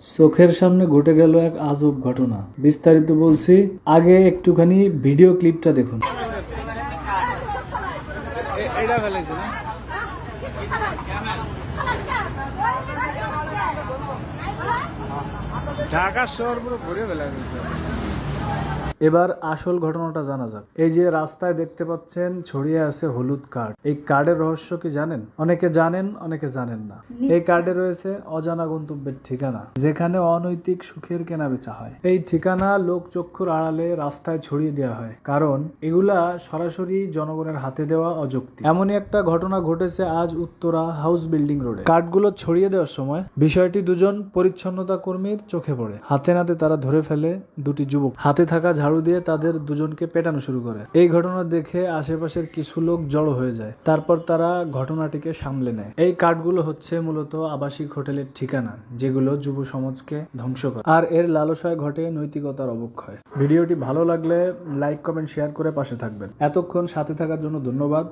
চোখের সামনে ঘটে গেল এক আজব ঘটনা। বিস্তারিত বলছি, আগে একটুখানি ভিডিও ক্লিপটা দেখুন। ঢাকা শহর পুরো ঘুরে ফেলা এবার আসল ঘটনাটা জানা যাক। এই যে রাস্তায় দেখতে পাচ্ছেন ছড়িয়ে আছে হলুদ কার্ড। এই কার্ডের রহস্য কি জানেন? অনেকে জানেন অনেকে জানেন না। এই কার্ডে রয়েছে অজানা গন্তব্যের ঠিকানা যেখানে অনৈতিক সুখের কেনা বেচা হয়। এই ঠিকানা লোক চক্ষুর আড়ালে রাস্তায় ছড়িয়ে দেওয়া হয়। কারণ এগুলা সরাসরি জনগণের হাতে দেওয়া অযুক্তি এমনই একটা ঘটনা ঘটেছে আজ উত্তরা হাউস বিল্ডিং রোডে। কার্ডগুলো ছড়িয়ে দেওয়ার সময় বিষয়টি দুজন পরিচ্ছন্নতা কর্মীর চোখে পড়ে। হাতে নাতে তারা ধরে ফেলে দুটি যুবক। হাতে থাকা ঝাড়ু দিয়ে তাদের দুজনকে পেটানো শুরু করে। এই ঘটনা দেখে আশেপাশের কিছু লোক জড়ো হয়ে যায়। তারপর তারা ঘটনাটিকে সামলে নেয়। এই কার্ডগুলো হচ্ছে মূলত আবাসিক হোটেলের ঠিকানা, যেগুলো যুব সমাজকে ধ্বংস করে। আর এর লালসায় ঘটে নৈতিকতার অবক্ষয়। ভিডিওটি ভালো লাগলে লাইক, কমেন্ট, শেয়ার করে পাশে থাকবেন। এতক্ষণ সাথে থাকার জন্য ধন্যবাদ।